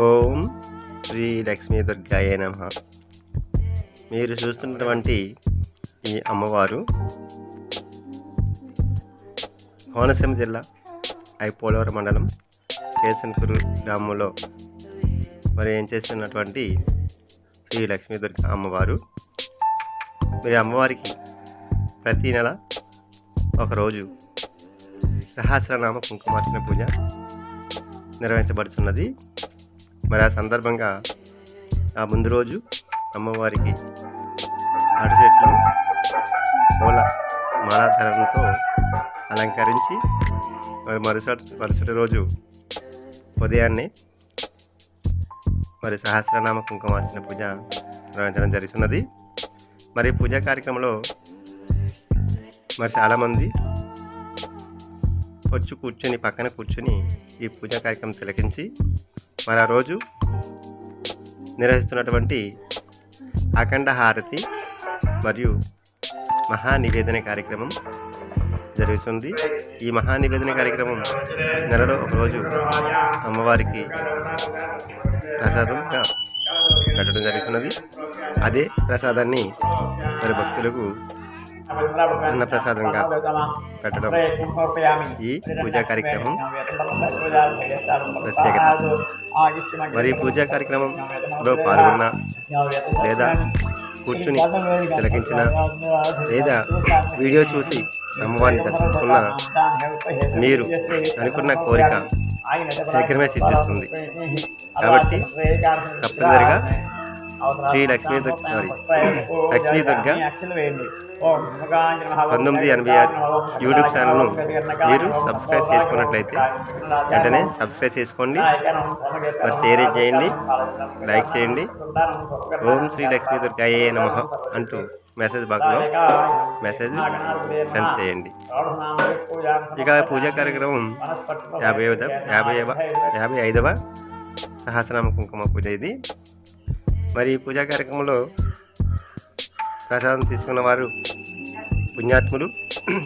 ఓం శ్రీ లక్ష్మీ దుర్గాయ నమ. మీరు చూస్తున్నటువంటి ఈ అమ్మవారు కోనసీమ జిల్లా ఐపోలవరం మండలం కేసన్కూరు గ్రామంలో మరి ఏం చేస్తున్నటువంటి శ్రీ లక్ష్మీ దుర్గా అమ్మవారు? మరి అమ్మవారికి ప్రతి నెల ఒకరోజు సహస్రనామ కుంకుమార్చన పూజ నిర్వహించబడుతున్నది. మరి ఆ సందర్భంగా ఆ ముందు రోజు అమ్మవారికి అరటి చెట్లు పూల మాలాధారణతో అలంకరించి మరి మరుసటి మరుసటి రోజు ఉదయాన్నే మరి సహస్రనామ కుంకుమార్చన పూజ నిర్వహించడం జరుగుతున్నది. మరి పూజ పూజా కార్యక్రమంలో మరి చాలామంది వచ్చి కూర్చొని పక్కన కూర్చొని ఈ పూజా కార్యక్రమం తిలకించి మరి ఆ రోజు నిర్వహిస్తున్నటువంటి అఖండ హారతి మరియు మహా నివేదన కార్యక్రమం జరుగుతుంది. ఈ మహా నివేదన కార్యక్రమం నెలలో ఒకరోజు అమ్మవారికి ప్రసాదంగా పెట్టడం జరుగుతున్నది. అదే ప్రసాదాన్ని మరి భక్తులకు అన్న ప్రసాదంగా పెట్టడం ఈ పూజా కార్యక్రమం ప్రత్యేకత. మరి పూజా కార్యక్రమంలో పాల్గొన్న లేదా కూర్చుని తిలకించిన లేదా వీడియో చూసి అమ్మవారిని దర్శించుకున్న మీరు అనుకున్న కోరిక శీఘ్రమే సిద్ధిస్తుంది. కాబట్టి తప్పనిసరిగా శ్రీ లక్ష్మీ దుర్గ సారీ లక్ష్మీ దుర్గ పంతొమ్మిది ఎనభై ఆరు యూట్యూబ్ ఛానల్ను మీరు సబ్స్క్రైబ్ చేసుకున్నట్లయితే వెంటనే సబ్స్క్రైబ్ చేసుకోండి. మరి షేర్ చేయండి. లైక్ చేయండి. ఓం శ్రీ లక్ష్మీ దుర్గాయే నమ అంటూ మెసేజ్ బాక్స్లో మెసేజ్ సెండ్ చేయండి. ఇక పూజా కార్యక్రమం యాభై యాభై యాభై ఐదవ సహస్రనామ కుంకుమ పూజ ఇది. మరి ఈ పూజా కార్యక్రమంలో ప్రసాదం తీసుకున్న వారు పుణ్యాత్ములు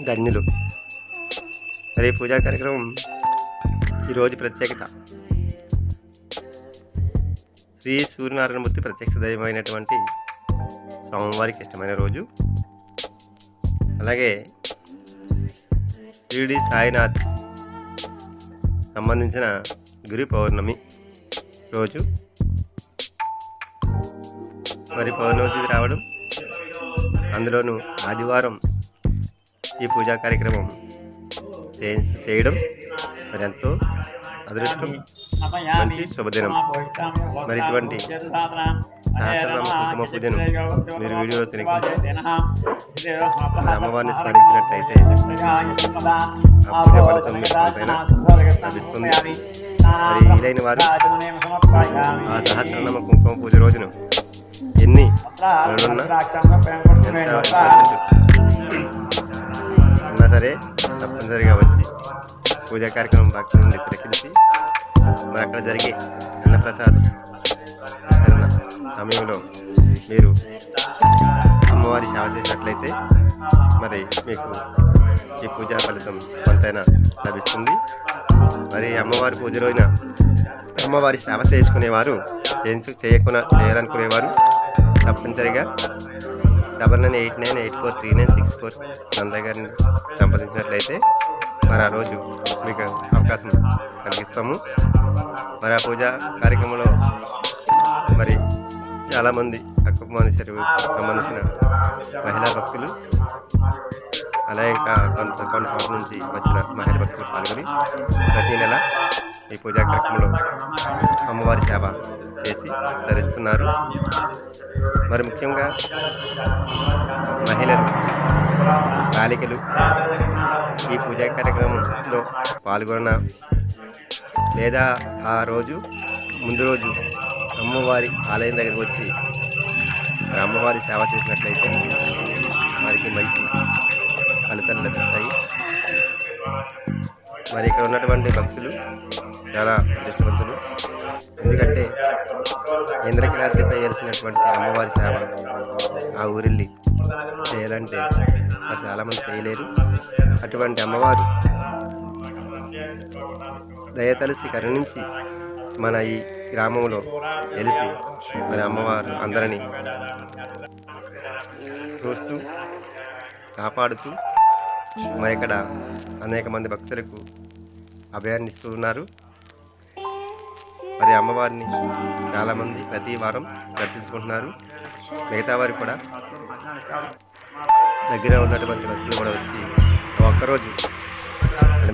ధన్యులు. మరి పూజా కార్యక్రమం ఈరోజు ప్రత్యేకత. శ్రీ సూర్యనారాయణమూర్తి ప్రత్యక్ష దైవమైనటువంటి సోమవారికి ఇష్టమైన రోజు. అలాగే షిరిడి సాయినాథ్ సంబంధించిన గురి పౌర్ణమి రోజు. మరి పౌర్ణమి రావడం అందులోనూ ఆదివారం ఈ పూజా కార్యక్రమం చే- చేయడం మరి ఎంతో అదృష్టం. మంచి శుభదినం. మరి ఇటువంటి సహస్రనామ కుంకుమ పూజను మీరు వీడియోలో తిరిగి అమ్మవారిని స్మరించినట్లయితే ఆ పూజ ఫలితం లభిస్తుంది. మరి వీలైన వారు ఆ సహస్రనామ కుంకుమ పూజ రోజును ఎన్ని ఉన్నా సరే తప్పనిసరిగా వచ్చి పూజా కార్యక్రమం భక్తి నుండి తిలకించి మరి అక్కడ జరిగే అన్నప్రసాదం. సమయంలో మీరు అమ్మవారి సేవ చేసినట్లయితే మరి మీకు ఈ పూజా ఫలితం కొంతైనా లభిస్తుంది. మరి అమ్మవారి పూజ రోజున అమ్మవారి సేవ చేసుకునేవారు. ఏం చేయకుండా చేయాలనుకునేవారు తప్పనిసరిగా double nine eight nine eight four three nine six four Nanda గారిని సంప్రదించినట్లయితే మరి ఆ రోజు మీకు అవకాశం కలిగిస్తాము. మరి ఆ పూజ కార్యక్రమంలో మరి చాలామంది అక్కమాని చెరువు సంబంధించిన మహిళా భక్తులు అలాగే ఇంకా కొంత కొన్ని నుంచి వచ్చిన మహిళా భక్తులు పాల్గొని ప్రతి నెల ఈ పూజా కార్యక్రమంలో అమ్మవారి సేవ చేసి ధరిస్తున్నారు మరి ముఖ్యంగా మహిళలు బాలికలు ఈ పూజా కార్యక్రమంలో పాల్గొన్న లేదా ఆ రోజు ముందు రోజు అమ్మవారి ఆలయం దగ్గరకు వచ్చి మరి అమ్మవారి సేవ చేసినట్లయితే వారికి మంచి ఫలితాలు లభిస్తాయి. మరి ఇక్కడ ఉన్నటువంటి భక్తులు చాలా అదృష్టవంతులు ఎందుకంటే ఇంద్రకిలాద్రిపై చేసినటువంటి అమ్మవారి సేవ ఆ ఊరిల్లి చేయాలంటే మరి చాలామంది చేయలేరు. అటువంటి అమ్మవారు దయతలిసి కరుణించి మన ఈ గ్రామంలో వెలిసి మరి అమ్మవారు అందరినీ చూస్తూ కాపాడుతూ మరి ఇక్కడ అనేక మంది భక్తులకు అభయాన్ని ఉన్నారు. మరి అమ్మవారిని చాలామంది ప్రతి వారం దర్శించుకుంటున్నారు. మిగతా వారు కూడా దగ్గర ఉన్నటువంటి భక్తులు కూడా వచ్చి ఒక్కరోజు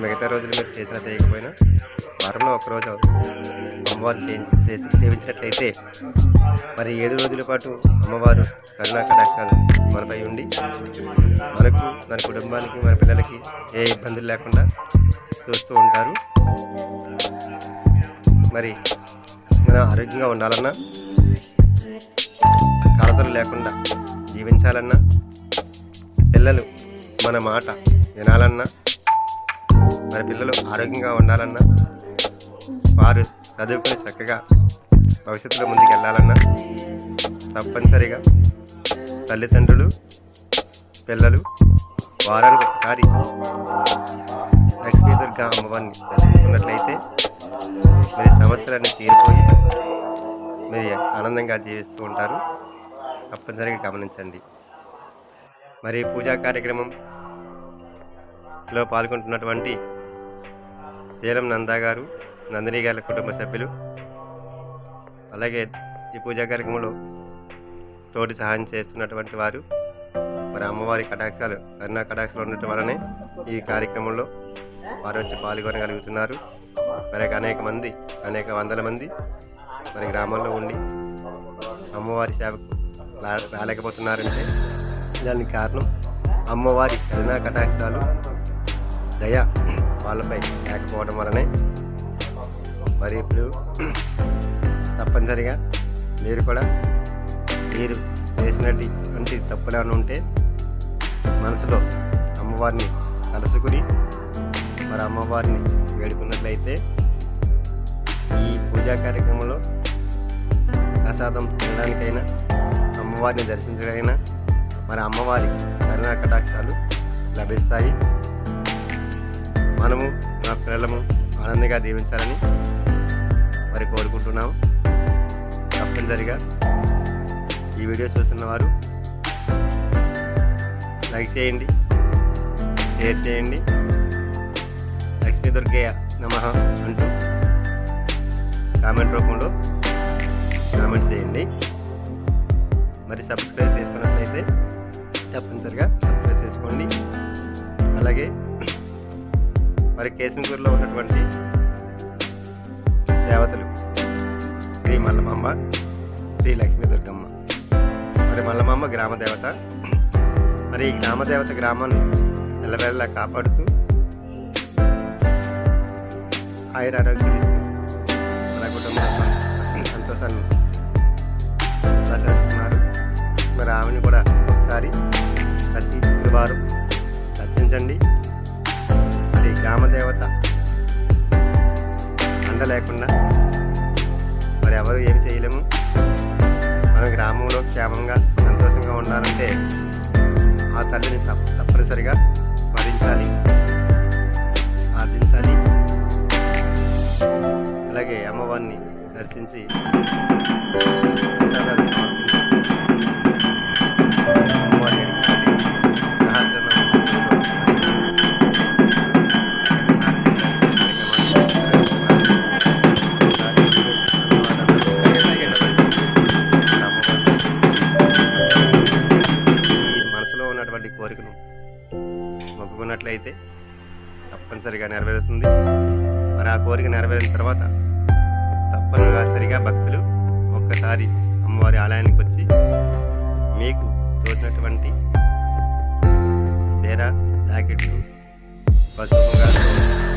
మిగతా రోజులు మీరు చేసిన చేయకపోయినా వారంలో ఒకరోజు అమ్మవారు సేవించినట్లయితే మరి ఏడు రోజుల పాటు అమ్మవారు కరుణా కటాక్షాలు మనపై ఉండి మనకు మన కుటుంబానికి మన పిల్లలకి ఏ ఇబ్బందులు లేకుండా చూస్తూ ఉంటారు. మరి మనం ఆరోగ్యంగా ఉండాలన్నా కలతలు లేకుండా జీవించాలన్నా పిల్లలు మన మాట వినాలన్నా మన పిల్లలు ఆరోగ్యంగా ఉండాలన్నా వారు చదువుకుని చక్కగా భవిష్యత్తులో ముందుకు వెళ్ళాలన్నా తప్పనిసరిగా తల్లిదండ్రులు పిల్లలు వారానికి ఒకసారి లక్ష్మీ దుర్గా అమ్మవారిని దర్శించుకున్నట్లయితే మరి సమస్యలన్నీ తీరిపోయి మీరు ఆనందంగా జీవిస్తూ ఉంటారు. తప్పనిసరిగా గమనించండి. మరి పూజా కార్యక్రమంలో పాల్గొంటున్నటువంటి శీలం నందా గారు నందిని గారి కుటుంబ సభ్యులు. అలాగే ఈ పూజా కార్యక్రమంలో తోటి సహాయం చేస్తున్నటువంటి వారు మరి అమ్మవారి కటాక్షాలు కరుణా కటాక్షాలు ఉండటం వలనే ఈ కార్యక్రమంలో వారు వచ్చి పాల్గొనగలుగుతున్నారు మరి అనేక మంది అనేక వందల మంది మరి గ్రామంలో ఉండి అమ్మవారి సేవకు రాలేకపోతున్నారంటే దానికి కారణం అమ్మవారి కరుణా కటాక్షాలు దయ వాళ్ళపై లేకపోవడం వలనే మరి ఇప్పుడు తప్పనిసరిగా మీరు కూడా మీరు చేసినటువంటి తప్పులను ఉంటే మనసులో అమ్మవారిని కలుసుకుని మరి అమ్మవారిని వేడుకున్నట్లయితే ఈ పూజా కార్యక్రమంలో ప్రసాదం తినడానికైనా అమ్మవారిని దర్శించడానికైనా మరి అమ్మవారి కరుణా కటాక్షాలు లభిస్తాయి. మనము మన పిల్లలము ఆనందంగా దీవించాలని మరి కోరుకుంటున్నాము తప్పనిసరిగా ఈ వీడియో చూస్తున్న వారు లైక్ చేయండి షేర్ చేయండి. లక్ష్మీ దుర్గయ్య నమ అంటూ కామెంట్ రూపంలో కామెంట్ చేయండి. మరి సబ్స్క్రైబ్ చేసుకున్నట్లయితే తప్పనిసరిగా సబ్స్క్రైబ్ చేసుకోండి. అలాగే మరి కేశంకూరులో ఉన్నటువంటి దేవతలు. శ్రీ మల్లమమ్మ శ్రీ లక్ష్మీ దుర్గమ్మ. మరి మల్లమాంబ గ్రామ దేవత. మరి ఈ గ్రామ దేవత గ్రామాన్ని ఎల్లవేళలా కాపాడుతూ ఆయుర ఆరోగ్యం మన కుటుంబంలో సంతోషాన్ని ప్రసాదిస్తున్నారు. మరి ఆమెను కూడా ఒకసారి ప్రతి శుక్రవారం దర్శించండి. మరి గ్రామ దేవత లేకుండా మరి ఎవరు ఏమి చేయలేము. మన గ్రామంలో క్షేమంగా సంతోషంగా ఉండాలంటే ఆ తల్లిని తప్ప- తప్పనిసరిగా స్మరించాలి. ప్రార్థించాలి. అలాగే అమ్మవారిని దర్శించి మొక్కుకున్నట్లయితే తప్పనిసరిగా నెరవేరుతుంది. మరి ఆ కోరిక నెరవేరిన తర్వాత తప్పనిసరిగా భక్తులు ఒక్కసారి అమ్మవారి ఆలయానికి వచ్చి మీకు తోచినటువంటి చీర జాకెట్లు పసుపు